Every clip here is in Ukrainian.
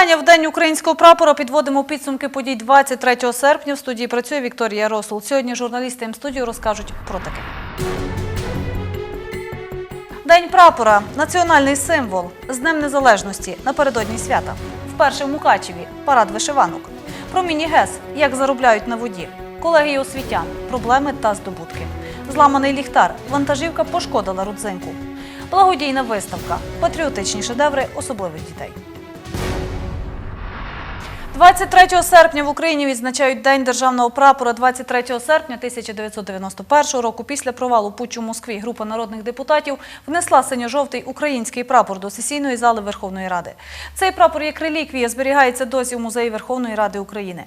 Вітання в День українського прапора. Підводимо підсумки подій 23 серпня. В студії працює Вікторія Росул. Сьогодні журналісти М-студію розкажуть про таке. День прапора національний символ з Днем Незалежності напередодні свята. Вперше в Мукачеві парад вишиванок. Про міні-гес, як заробляють на воді. Колегії освітян, проблеми та здобутки. Зламаний ліхтар, вантажівка пошкодила рудзинку. Благодійна виставка, патріотичні шедеври особливих дітей. 23 серпня в Україні відзначають День державного прапора. 23 серпня 1991 року після провалу путчу в Москві група народних депутатів внесла синьо-жовтий український прапор до сесійної зали Верховної Ради. Цей прапор як реліквія зберігається досі в музеї Верховної Ради України.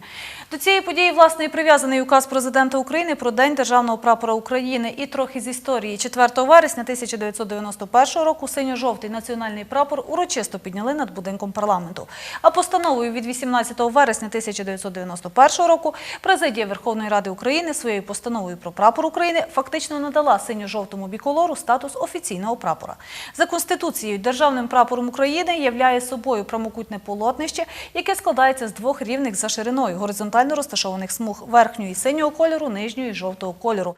До цієї події власне і прив'язаний указ президента України про День державного прапора України і трохи з історії. 4 вересня 1991 року синьо-жовтий національний прапор урочисто підняли над будинком парламенту. А постановою від 18 вересня 1991 року президія Верховної Ради України своєю постановою про прапор України фактично надала синьо-жовтому біколору статус офіційного прапора. За конституцією державним прапором України являє собою прямокутне полотнище, яке складається з двох рівних за шириною горизонтально розташованих смуг верхньої синього кольору, нижньої жовтого кольору.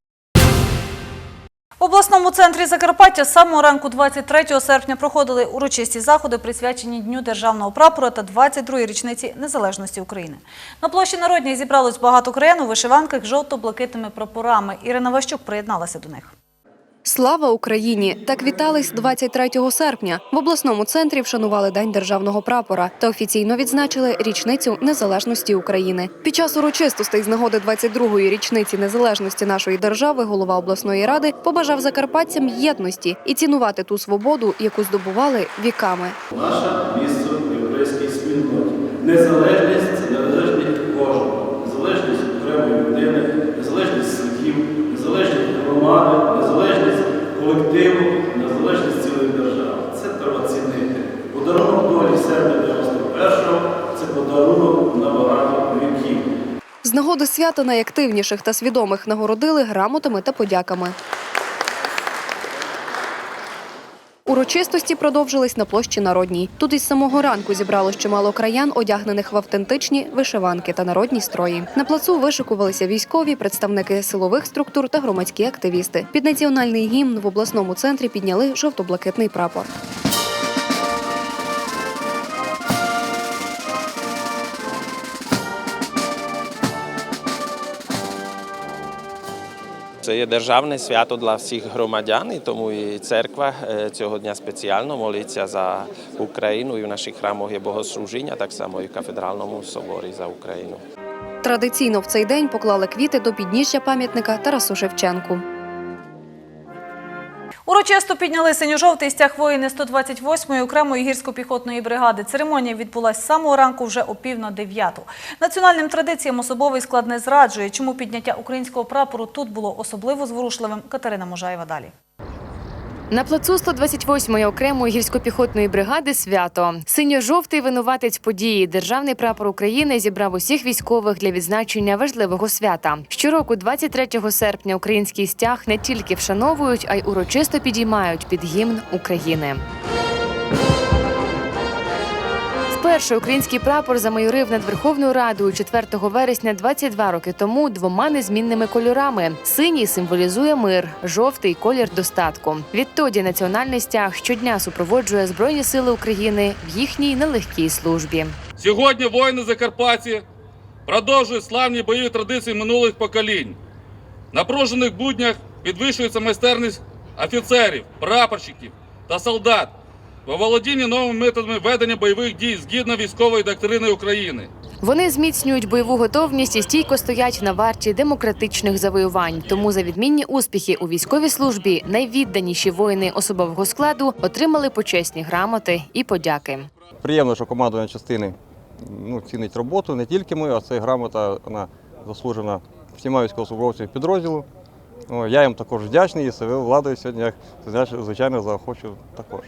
В обласному центрі Закарпаття з самого ранку 23 серпня проходили урочисті заходи, присвячені Дню державного прапора та 22-й річниці незалежності України. На площі Народній зібралось багато країн у вишиванках жовто-блакитними прапорами. Ірина Ващук приєдналася до них. Слава Україні! Так вітались 23 серпня. В обласному центрі вшанували День державного прапора та офіційно відзначили річницю незалежності України. Під час урочистостей з нагоди 22-ї річниці незалежності нашої держави голова обласної ради побажав закарпатцям єдності і цінувати ту свободу, яку здобували віками. Наше місце в європейській спільноті. Незалежність це незалежність кожного, незалежність окремої людини, незалежність судів, незалежність громади, колективу, незалежність цілої держави. Це треба цінити. Подарунок долі серпня 91-го це подарунок на багато віків. З нагоди свята найактивніших та свідомих нагородили грамотами та подяками. Урочистості продовжились на площі Народній. Тут із самого ранку зібралось чимало краян, одягнених в автентичні вишиванки та народні строї. На плацу вишикувалися військові, представники силових структур та громадські активісти. Під національний гімн в обласному центрі підняли жовто-блакитний прапор. Це є державне свято для всіх громадян, і тому і церква е, цього дня спеціально молиться за Україну. І в наших храмах є богослужіння, так само і в кафедральному соборі за Україну. Традиційно в цей день поклали квіти до підніжжя пам'ятника Тарасу Шевченку. Урочисто підняли синьо-жовтий стяг воїни 128-ї окремої гірсько-піхотної бригади. Церемонія відбулася з самого ранку вже о пів на дев'яту. Національним традиціям особовий склад не зраджує. Чому підняття українського прапору тут було особливо зворушливим? Катерина Можаєва далі. На плацу 128-ї окремої гірсько-піхотної бригади свято. Синьо-жовтий винуватець події. Державний прапор України зібрав усіх військових для відзначення важливого свята. Щороку, 23 серпня, український стяг не тільки вшановують, а й урочисто підіймають під гімн України. Вперше український прапор замайорив над Верховною Радою 4 вересня 22 роки тому двома незмінними кольорами. Синій символізує мир, жовтий колір достатку. Відтоді національний стяг щодня супроводжує Збройні сили України в їхній нелегкій службі. Сьогодні воїни Закарпатті продовжують славні бойові традиції минулих поколінь. Напружених буднях підвищується майстерність офіцерів, прапорщиків та солдат в володінні новими методами ведення бойових дій згідно військової доктрини України. Вони зміцнюють бойову готовність і стійко стоять на варті демократичних завоювань. Тому за відмінні успіхи у військовій службі найвідданіші воїни особового складу отримали почесні грамоти і подяки. Приємно, що командування частини ну, цінить роботу. Не тільки ми, а це грамота вона заслужена всіма військовослужбовцями підрозділу. О, Я їм також вдячний і себе владою сьогодні, як звичайно, заохочу також.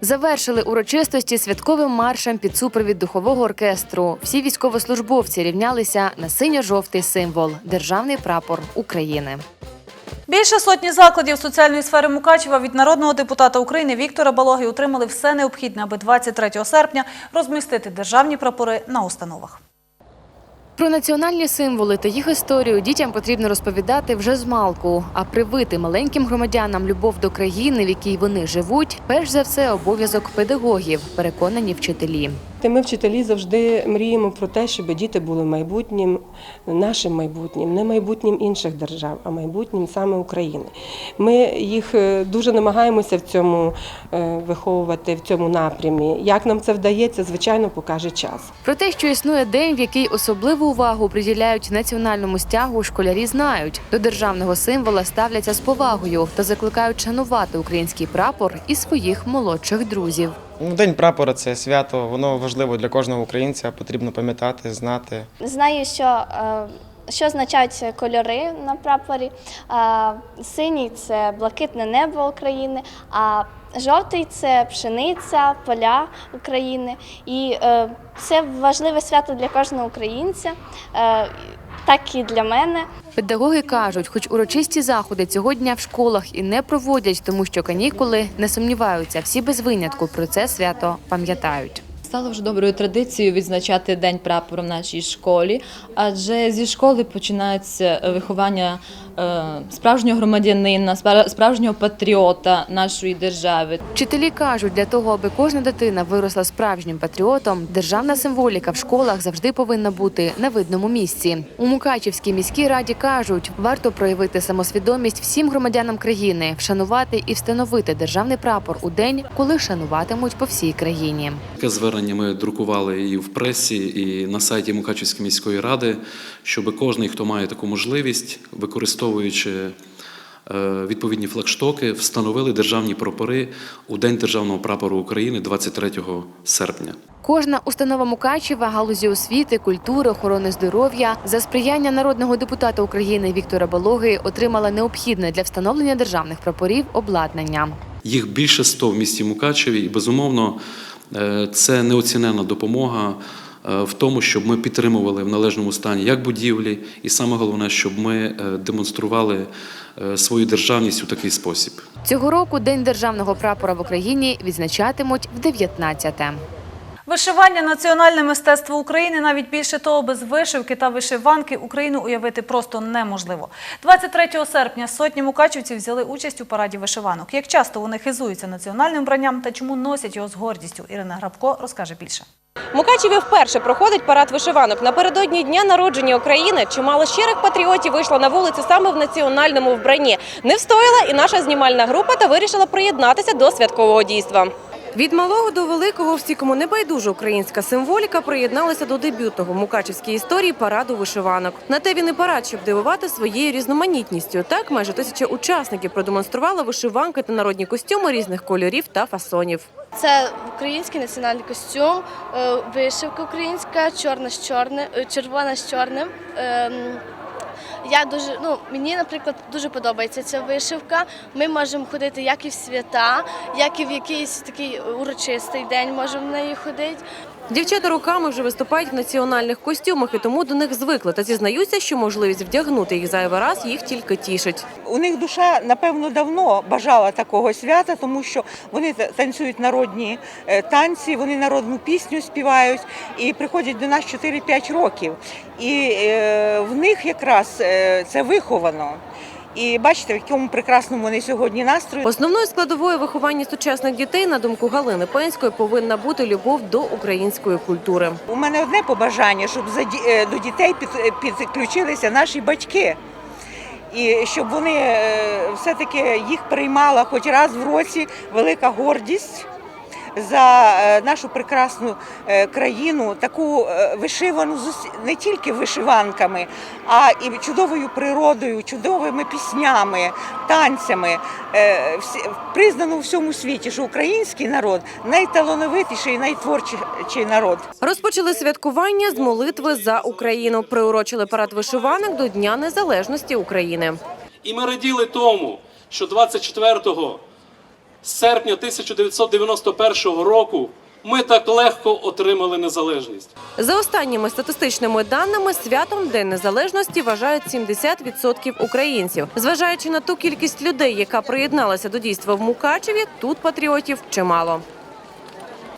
Завершили урочистості святковим маршем під супровід духового оркестру. Всі військовослужбовці рівнялися на синьо-жовтий символ державний прапор України. Більше сотні закладів соціальної сфери Мукачева від народного депутата України Віктора Балоги отримали все необхідне, аби 23 серпня розмістити державні прапори на установах. Про національні символи та їх історію дітям потрібно розповідати вже з малку. А привити маленьким громадянам любов до країни, в якій вони живуть, перш за все обов'язок педагогів, переконані вчителі. Та Ми, вчителі, завжди мріємо про те, щоб діти були майбутнім, нашим майбутнім, не майбутнім інших держав, а майбутнім саме України. Ми їх е, дуже намагаємося в цьому е, виховувати, в цьому напрямі. Як нам це вдається, звичайно, покаже час. Про те, що існує день, в який особливу увагу приділяють національному стягу, школярі знають. До державного символа ставляться з повагою та закликають шанувати український прапор і своїх молодших друзів. Ну, День прапора це свято, воно важливо для кожного українця, потрібно пам'ятати, знати. Знаю, що, е, що означають кольори на прапорі. Е, Синій це блакитне небо України, а жовтий це пшениця, поля України. І е, це важливе свято для кожного українця, так і для мене. Педагоги кажуть, хоч урочисті заходи цього дня в школах і не проводять, тому що канікули не сумніваються, всі без винятку про це свято пам'ятають. Стало вже доброю традицією відзначати День прапору в нашій школі, адже зі школи починається виховання е, справжнього громадянина, спра- справжнього патріота нашої держави. Вчителі кажуть, для того, аби кожна дитина виросла справжнім патріотом, державна символіка в школах завжди повинна бути на видному місці. У Мукачівській міській раді кажуть, варто проявити самосвідомість всім громадянам країни, вшанувати і встановити державний прапор у день, коли шануватимуть по всій країні. Таке звернення ми друкували і в пресі, і на сайті Мукачівської міської ради, щоб кожен, хто має таку можливість, використовуючи е, відповідні флагштоки, встановили державні прапори у День державного прапору України 23 серпня. Кожна установа Мукачева, галузі освіти, культури, охорони здоров'я за сприяння народного депутата України Віктора Балоги отримала необхідне для встановлення державних прапорів обладнання. Їх більше 100 в місті Мукачеві, і безумовно це неоцінена допомога е, в тому, щоб ми підтримували в належному стані як будівлі, і саме головне, щоб ми е, демонстрували е, свою державність у такий спосіб. Цього року День державного прапора в Україні відзначатимуть в 19-те. Вишивання національне мистецтво України навіть більше того, без вишивки та вишиванки Україну уявити просто неможливо. 23 серпня сотні мукачівців взяли участь у параді вишиванок. Як часто вони хизуються національним вбранням та чому носять його з гордістю, Ірина Грабко розкаже більше. Мукачеві вперше проходить парад вишиванок. Напередодні дня народження України чимало щирих патріотів вийшло на вулиці саме в національному вбранні. Не встояла і наша знімальна група та вирішила приєднатися до святкового дійства. Від малого до великого всі, кому не байдужа українська символіка, приєдналися до дебютного в мукачівській історії параду вишиванок. На те він і парад, щоб дивувати своєю різноманітністю. Так майже тисяча учасників продемонстрували вишиванки та народні костюми різних кольорів та фасонів. Це український національний костюм, е, вишивка українська, чорна з чорним, е, червона з чорним. Я дуже, ну мені, наприклад, дуже подобається ця вишивка. Ми можемо ходити як і в свята, як і в якийсь такий урочистий день можемо в неї ходити. Дівчата руками вже виступають в національних костюмах і тому до них звикли та зізнаються, що можливість вдягнути їх зайвий раз їх тільки тішить. У них душа, напевно, давно бажала такого свята, тому що вони танцюють народні е, танці, вони народну пісню співають і приходять до нас 4-5 років. І е, в них якраз е, це виховано. І бачите, в якому прекрасному вони сьогодні настрої. Основною складовою виховання сучасних дітей, на думку Галини Пенської, повинна бути любов до української культури. У мене одне побажання, щоб е, до дітей під- підключилися наші батьки. І щоб вони е, все-таки їх приймала хоч раз в році велика гордість за е, нашу прекрасну е, країну, таку е, вишивану не тільки вишиванками, а і чудовою природою, чудовими піснями, танцями. Всі- Признано у всьому світі, що український народ найталановитіший і найтворчий народ. Розпочали святкування з молитви за Україну. Приурочили парад вишиванок до Дня Незалежності України. І ми раділи тому, що 24 серпня 1991 року ми так легко отримали незалежність. За останніми статистичними даними, святом День Незалежності вважають 70% українців. Зважаючи на ту кількість людей, яка приєдналася до дійства в Мукачеві, тут патріотів чимало.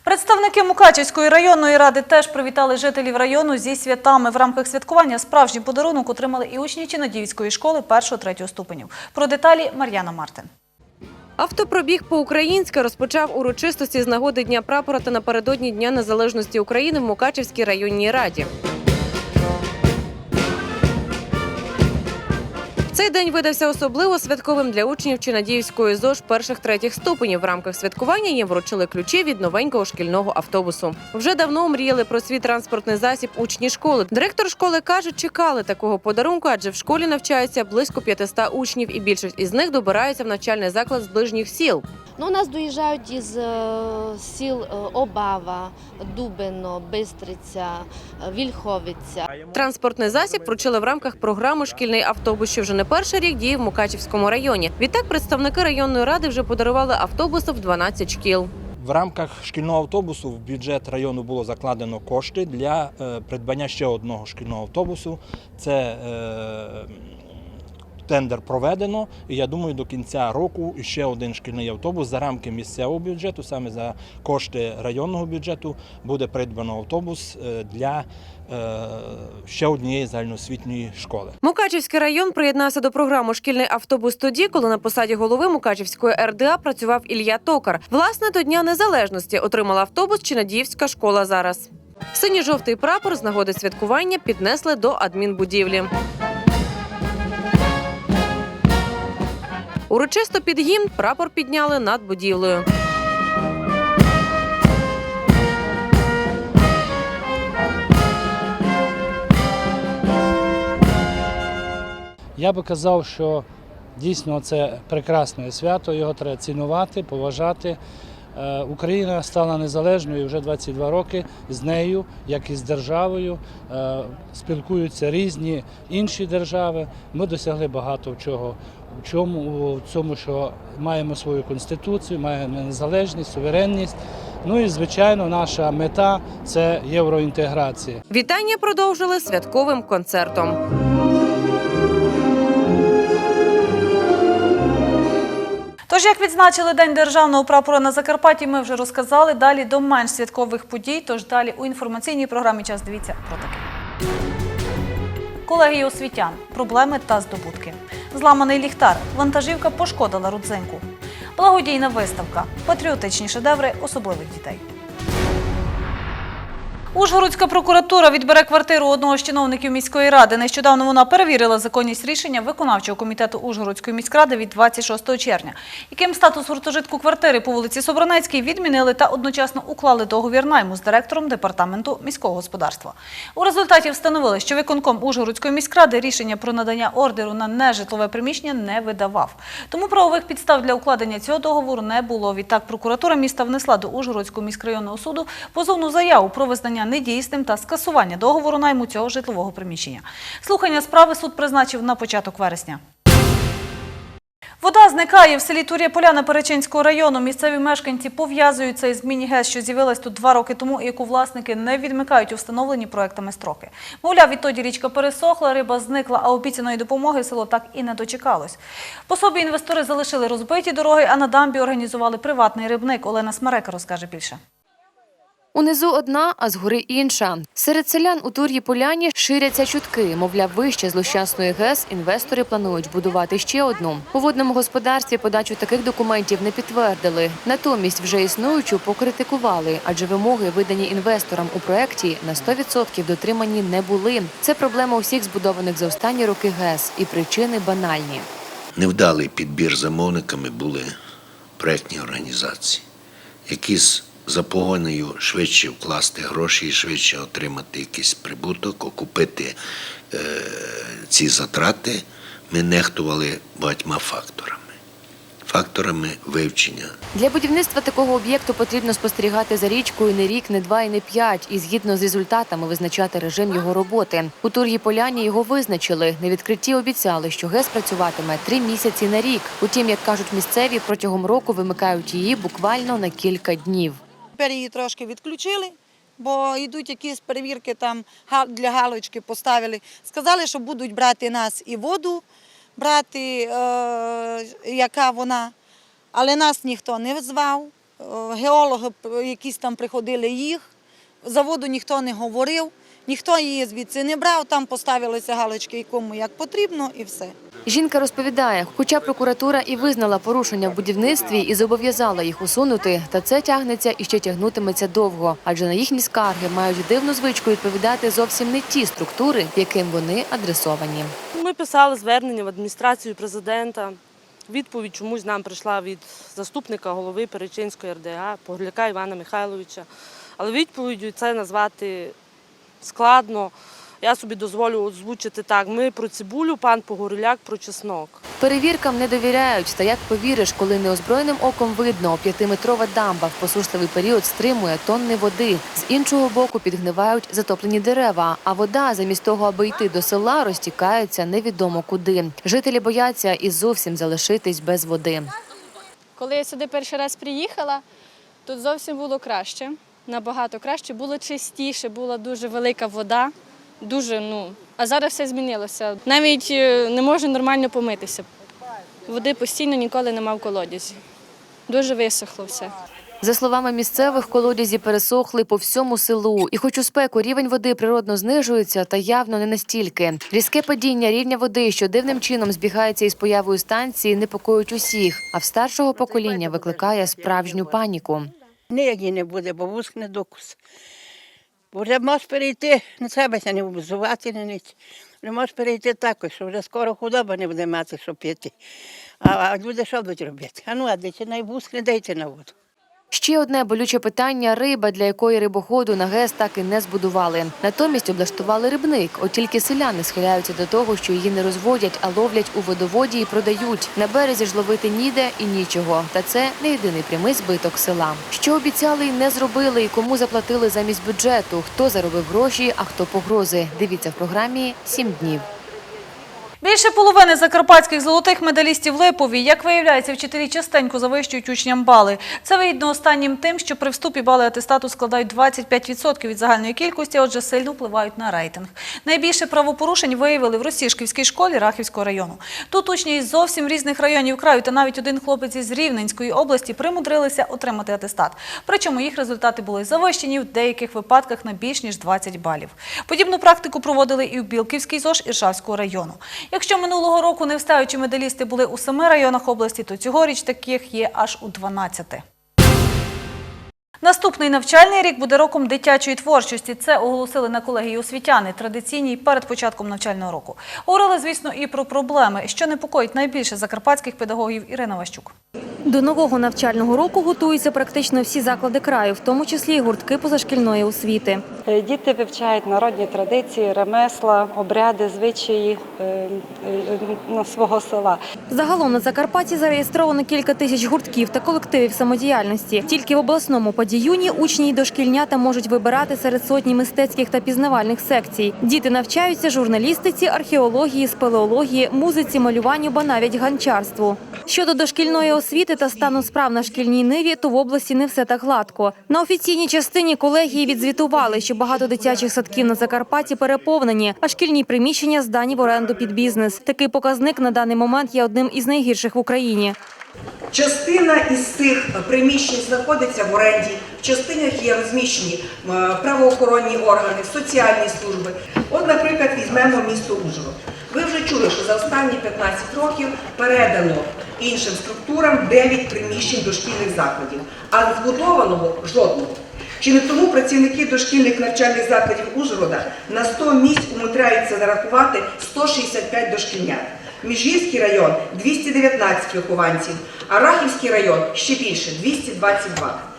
Представники Мукачівської районної ради теж привітали жителів району зі святами. В рамках святкування справжній подарунок отримали і учні Чинадіївської школи 1-3 ступенів. Про деталі Мар'яна Мартин. Автопробіг по-українськи розпочав урочистості з нагоди Дня прапора та напередодні Дня Незалежності України в Мукачівській районній раді. День видався особливо святковим для учнів Чинадіївської ЗОЖ перших третіх ступенів. В рамках святкування їм вручили ключі від новенького шкільного автобусу. Вже давно мріяли про свій транспортний засіб учні школи. Директор школи каже, чекали такого подарунку, адже в школі навчається близько 500 учнів, і більшість із них добираються в навчальний заклад з ближніх сіл. Ну, у нас доїжджають із е, сіл е, Обава, Дубино, Бистриця, е, Вільховиця. Транспортний засіб вручили в рамках програми Шкільний автобус, що вже не перший рік діє в Мукачівському районі. Відтак представники районної ради вже подарували автобусів в 12 шкіл. В рамках шкільного автобусу в бюджет району було закладено кошти для е, придбання ще одного шкільного автобусу. Це е, тендер проведено, і я думаю, до кінця року ще один шкільний автобус за рамки місцевого бюджету, саме за кошти районного бюджету, буде придбано автобус е, для е, ще однієї загальноосвітньої школи. Мукачівський район приєднався до програми Шкільний автобус тоді, коли на посаді голови Мукачівської РДА працював Ілля Токар. Власне, до Дня Незалежності отримала автобус Чинадіївська школа зараз. Синьо-жовтий прапор з нагоди святкування піднесли до адмінбудівлі. Урочисто під гімн прапор підняли над будівлею. Я би казав, що дійсно це прекрасне свято, його треба цінувати, поважати. Е, Україна стала незалежною вже 22 роки. З нею, як і з державою, е, спілкуються різні інші держави. Ми досягли багато чого. В чому у цьому, що маємо свою конституцію, маємо незалежність, суверенність. Ну і звичайно, наша мета це євроінтеграція. Вітання продовжили святковим концертом. Тож, як відзначили День державного прапора на Закарпатті, ми вже розказали. Далі до менш святкових подій. Тож далі у інформаційній програмі час дивіться про таке. Колегії освітян, проблеми та здобутки. Зламаний ліхтар, вантажівка пошкодила рудзинку. Благодійна виставка, патріотичні шедеври особливих дітей. Ужгородська прокуратура відбере квартиру одного з чиновників міської ради. Нещодавно вона перевірила законність рішення виконавчого комітету Ужгородської міськради від 26 червня, яким статус гуртожитку квартири по вулиці Собранецькій відмінили та одночасно уклали договір найму з директором департаменту міського господарства. У результаті встановили, що виконком Ужгородської міськради рішення про надання ордеру на нежитлове приміщення не видавав. Тому правових підстав для укладення цього договору не було. Відтак прокуратура міста внесла до Ужгородського міськрайонного суду позовну заяву про визнання недійсним та скасування договору найму цього житлового приміщення. Слухання справи суд призначив на початок вересня. Вода зникає в селі Тур'я Поляна Перечинського району. Місцеві мешканці пов'язуються із міні-ГЕС, що з'явилась тут два роки тому, і яку власники не відмикають у встановлені проектами строки. Мовляв, відтоді річка пересохла, риба зникла, а обіцяної допомоги село так і не дочекалось. По собі інвестори залишили розбиті дороги, а на дамбі організували приватний рибник. Олена Смерека розкаже більше. Унизу одна, а згори інша. Серед селян у Тур'ї Поляні ширяться чутки. Мовляв, вище з Лущасної ГЕС інвестори планують будувати ще одну. У водному господарстві подачу таких документів не підтвердили. Натомість вже існуючу покритикували, адже вимоги, видані інвесторам у проєкті, на 100% дотримані не були. Це проблема усіх збудованих за останні роки ГЕС, і причини банальні. Невдалий підбір замовниками були проєктні організації, які з запогоною швидше вкласти гроші швидше отримати якийсь прибуток, окупити е, ці затрати, ми нехтували багатьма факторами. Факторами вивчення Для будівництва такого об'єкту потрібно спостерігати за річкою не рік, не два і не п'ять, і згідно з результатами визначати режим його роботи. У Тур'ї Поляні його визначили. На відкритті обіцяли, що ГЕС працюватиме три місяці на рік. Утім, як кажуть місцеві, протягом року вимикають її буквально на кілька днів. Тепер її трошки відключили, бо йдуть якісь перевірки там для галочки поставили. Сказали, що будуть брати нас і воду, брати, е, яка вона, але нас ніхто не звав. Е, Геологи якісь там приходили їх, за воду ніхто не говорив, ніхто її звідси не брав, там поставилися галочки, і кому як потрібно, і все. Жінка розповідає, хоча прокуратура і визнала порушення в будівництві і зобов'язала їх усунути, та це тягнеться і ще тягнутиметься довго, адже на їхні скарги мають дивну звичку відповідати зовсім не ті структури, яким вони адресовані. Ми писали звернення в адміністрацію президента. Відповідь чомусь нам прийшла від заступника голови Перечинської РДА, Погляка Івана Михайловича. Але відповіддю це назвати складно. Я собі дозволю озвучити так: ми про цибулю, пан Погоріляк про чеснок. Перевіркам не довіряють. Та як повіриш, коли неозброєним оком видно, п'ятиметрова дамба в посушливий період стримує тонни води. З іншого боку підгнивають затоплені дерева, а вода замість того, аби йти до села, розтікається невідомо куди. Жителі бояться і зовсім залишитись без води. Коли я сюди перший раз приїхала, тут зовсім було краще, набагато краще, було чистіше, була дуже велика вода, дуже, ну, а зараз все змінилося. Навіть е, не можу нормально помитися. Води постійно ніколи нема в колодязі. Дуже висохло все. За словами місцевих, колодязі пересохли по всьому селу. І хоч у спеку рівень води природно знижується, та явно не настільки. Різке падіння рівня води, що дивним чином збігається із появою станції, непокоїть усіх, а в старшого покоління викликає справжню паніку. Ніяк не буде, бо вускне докус. Бо вже можеш перейти, не треба ся не обзувати, не ніч. Вже можеш перейти також, що вже скоро худоба не буде мати, що пити. А, а люди що будуть робити? А ну, а дайте на не дайте на воду. Ще одне болюче питання риба, для якої рибоходу на ГЕС так і не збудували. Натомість облаштували рибник. От тільки селяни схиляються до того, що її не розводять, а ловлять у водоводі і продають. На березі ж ловити ніде і нічого. Та це не єдиний прямий збиток села. Що обіцяли і не зробили, і кому заплатили замість бюджету, хто заробив гроші, а хто погрози. Дивіться в програмі «Сім днів. Більше половини закарпатських золотих медалістів Липові, як виявляється, вчителі частенько завищують учням бали. Це вигідно останнім тим, що при вступі бали атестату складають 25% від загальної кількості, отже, сильно впливають на рейтинг. Найбільше правопорушень виявили в Росішківській школі Рахівського району. Тут учні із зовсім різних районів краю та навіть один хлопець із Рівненської області примудрилися отримати атестат. Причому їх результати були завищені в деяких випадках на більш ніж 20 балів. Подібну практику проводили і в Білківській ЗОЖ Іршавського району. Якщо минулого року невстаючі медалісти були у семи районах області, то цьогоріч таких є аж у 12. Наступний навчальний рік буде роком дитячої творчості. Це оголосили на колегії освітяни, традиційній перед початком навчального року. Говорили, звісно, і про проблеми, що непокоїть найбільше закарпатських педагогів Ірина Ващук. До нового навчального року готуються практично всі заклади краю, в тому числі і гуртки позашкільної освіти. Е, Діти вивчають народні традиції, ремесла, обряди, звичаї е, е, свого села. Загалом на Закарпатті зареєстровано кілька тисяч гуртків та колективів самодіяльності. Тільки в обласному падіюні учні й дошкільнята можуть вибирати серед сотні мистецьких та пізнавальних секцій. Діти навчаються журналістиці, археології, спелеології, музиці, малюванню, ба навіть ганчарству. Щодо дошкільної освіти та стану справ на шкільній ниві, то в області не все так гладко. На офіційній частині колегії відзвітували, що багато дитячих садків на Закарпатті переповнені, а шкільні приміщення здані в оренду під бізнес. Такий показник на даний момент є одним із найгірших в Україні. Частина із цих приміщень знаходиться в оренді, в частинах є розміщені правоохоронні органи, соціальні служби. От, наприклад, візьмемо місто Ужгород. Ви вже чули, що за останні 15 років передано іншим структурам 9 приміщень дошкільних закладів, а збудованого жодного. Чи не тому працівники дошкільних навчальних закладів Ужгорода на 100 місць умудряються зарахувати 165 дошкільнят? Міжгірський район 219 вихованців, а Рахівський район ще більше 222.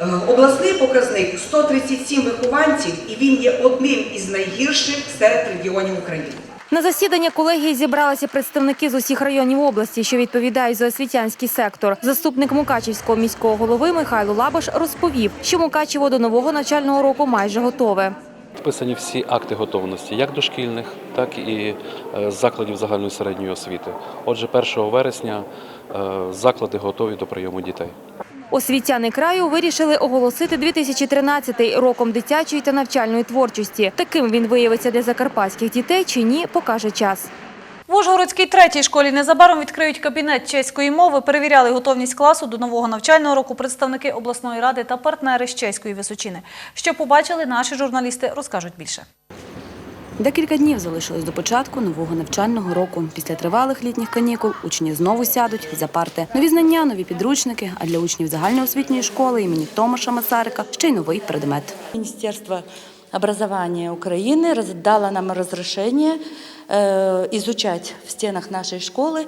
Е, Обласний показник 137 вихованців, і він є одним із найгірших серед регіонів України. На засідання колегії зібралися представники з усіх районів області, що відповідають за освітянський сектор. Заступник Мукачівського міського голови Михайло Лабаш розповів, що Мукачево до нового навчального року майже готове. Вписані всі акти готовності, як дошкільних, так і е, закладів загальної середньої освіти. Отже, 1 вересня е, заклади готові до прийому дітей. Освітяни краю вирішили оголосити 2013 роком дитячої та навчальної творчості. Таким він виявиться для закарпатських дітей чи ні, покаже час. В Ужгородській третій школі незабаром відкриють кабінет чеської мови. Перевіряли готовність класу до нового навчального року представники обласної ради та партнери з чеської Височини. Що побачили, наші журналісти розкажуть більше. Декілька днів залишилось до початку нового навчального року. Після тривалих літніх канікул учні знову сядуть за парти. Нові знання, нові підручники, а для учнів загальноосвітньої школи імені Томаша Масарика ще й новий предмет. Министерство образования Украины раз- дало нам разрешение э, изучать в стенах нашей школы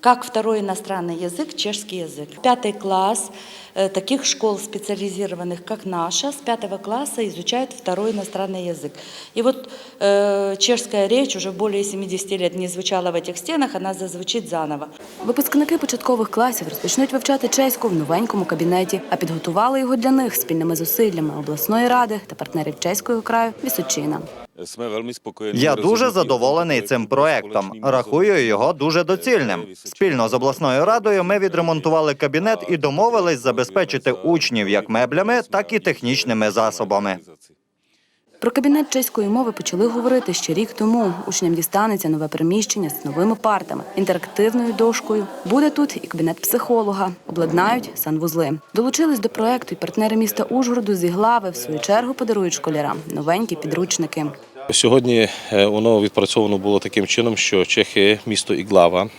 как второй иностранный язык чешский язык. Пятый класс э, таких школ специализированных, как наша, с пятого класса изучают второй иностранный язык. И вот э, чешская речь уже более 70 лет не звучала в этих стенах, она зазвучит заново. Випускники початкових класів розпочнуть вивчати чеську в новенькому кабінеті, а підготували його для них спільними зусиллями обласної ради та партнерів чеського краю Вісочина. Я дуже задоволений цим проектом. Рахую його дуже доцільним. Спільно з обласною радою ми відремонтували кабінет і домовились забезпечити учнів як меблями, так і технічними засобами. Про кабінет чеської мови почали говорити ще рік тому. Учням дістанеться нове приміщення з новими партами, інтерактивною дошкою. Буде тут і кабінет психолога, обладнають санвузли. Долучились до проекту і партнери міста Ужгороду з Іглави. В свою чергу подарують школярам новенькі підручники. Сьогодні е, воно відпрацьовано було таким чином, що Чехи, місто Іглава,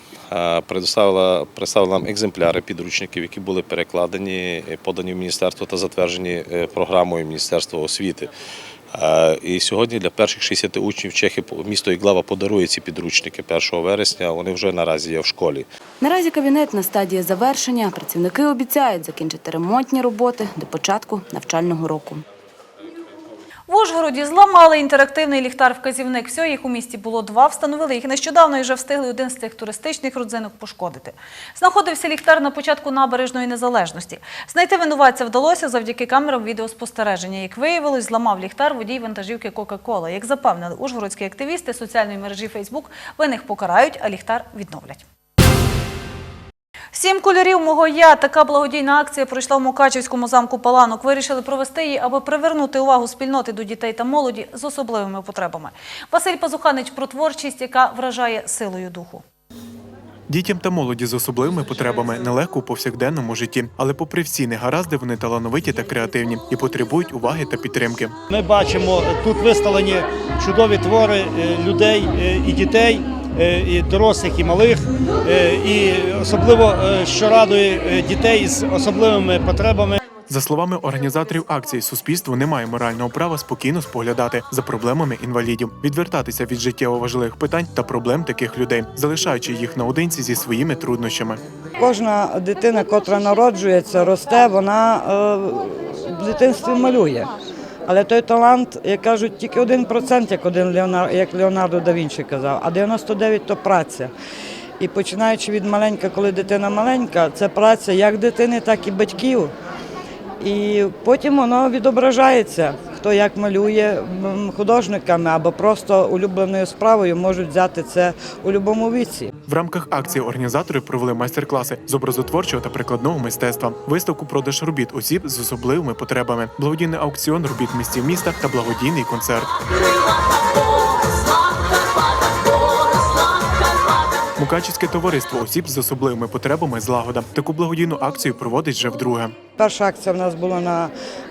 предоставила представила нам екземпляри підручників, які були перекладені, е, подані в міністерство та затверджені е, програмою Міністерства освіти. Е, І сьогодні для перших 60 учнів Чехи місто Іглава подарує ці підручники 1 вересня. Вони вже наразі є в школі. Наразі кабінет на стадії завершення. Працівники обіцяють закінчити ремонтні роботи до початку навчального року. Ужгороді зламали інтерактивний ліхтар-вказівник. Всього їх у місті було два, встановили їх нещодавно і вже встигли один з цих туристичних родзинок пошкодити. Знаходився ліхтар на початку набережної незалежності. Знайти винуватця вдалося завдяки камерам відеоспостереження. Як виявилось, зламав ліхтар водій вантажівки Кока-Кола. Як запевнили ужгородські активісти соціальної мережі Фейсбук, винних покарають, а ліхтар відновлять. Сім кольорів мого я. Така благодійна акція пройшла в Мукачівському замку Паланок. Вирішили провести її, аби привернути увагу спільноти до дітей та молоді з особливими потребами. Василь Пазуханич про творчість, яка вражає силою духу. Дітям та молоді з особливими потребами нелегко у повсякденному житті, але попри всі негаразди, вони талановиті та креативні і потребують уваги та підтримки. Ми бачимо тут виставлені чудові твори е, людей е, і дітей, і дорослих, і малих. Е, І особливо е, що радує е, дітей з особливими потребами. За словами організаторів акції, суспільство не має морального права спокійно споглядати за проблемами інвалідів, відвертатися від життєво важливих питань та проблем таких людей, залишаючи їх наодинці зі своїми труднощами. Кожна дитина, котра народжується, росте, вона е, в дитинстві малює. Але той талант, як кажуть, тільки один процент, як один Леонардо, як Леонардо да Вінчі казав, а 99 – то праця. І починаючи від маленька, коли дитина маленька, це праця як дитини, так і батьків. І потім воно відображається. Хто як малює художниками або просто улюбленою справою можуть взяти це у будь-якому віці. В рамках акції організатори провели майстер-класи з образотворчого та прикладного мистецтва, виставку продаж робіт осіб з особливими потребами, благодійний аукціон робіт містів міста та благодійний концерт. Мукачівське товариство осіб з особливими потребами злагода таку благодійну акцію проводить вже вдруге. Перша акція в нас була на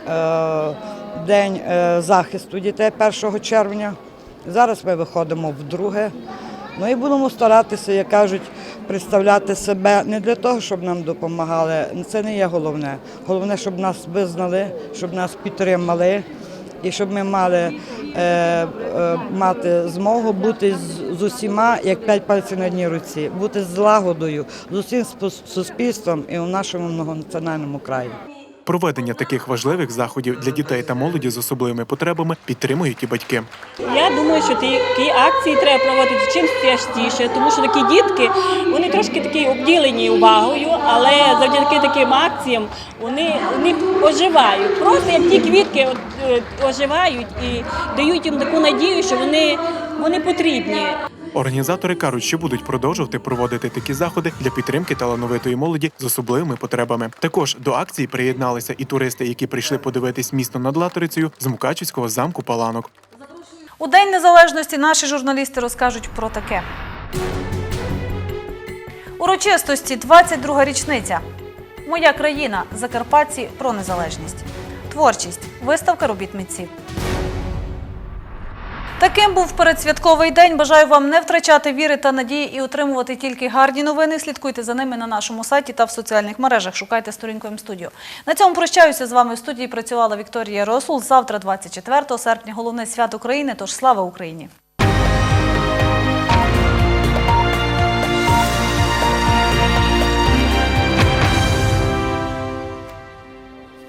е, День е, захисту дітей 1 червня. Зараз ми виходимо вдруге. Ну і будемо старатися, як кажуть, представляти себе не для того, щоб нам допомагали. Це не є головне. Головне, щоб нас визнали, щоб нас підтримали і щоб ми мали е, е, мати змогу бути з, з усіма, як п'ять пальців на одній руці, бути злагодою з усім суспільством і у нашому многонаціональному краї. Проведення таких важливих заходів для дітей та молоді з особливими потребами підтримують і батьки. Я думаю, що такі акції треба проводити чим частіше, тому що такі дітки вони трошки такі обділені увагою, але завдяки таким акціям вони, вони оживають. Просто як ті квітки е, оживають і дають їм таку надію, що вони, вони потрібні. Організатори кажуть, що будуть продовжувати проводити такі заходи для підтримки талановитої молоді з особливими потребами. Також до акції приєдналися і туристи, які прийшли подивитись місто над Латорицею з Мукачівського замку Паланок. У День Незалежності наші журналісти розкажуть про таке. Урочистості 22 річниця. Моя країна. Закарпатці про незалежність. Творчість. Виставка робіт митців. Таким був передсвятковий день. Бажаю вам не втрачати віри та надії і отримувати тільки гарні новини. Слідкуйте за ними на нашому сайті та в соціальних мережах. Шукайте сторінку М-студіо. На цьому прощаюся з вами в студії. Працювала Вікторія Росул. Завтра, 24 серпня, головне свято України. Тож слава Україні!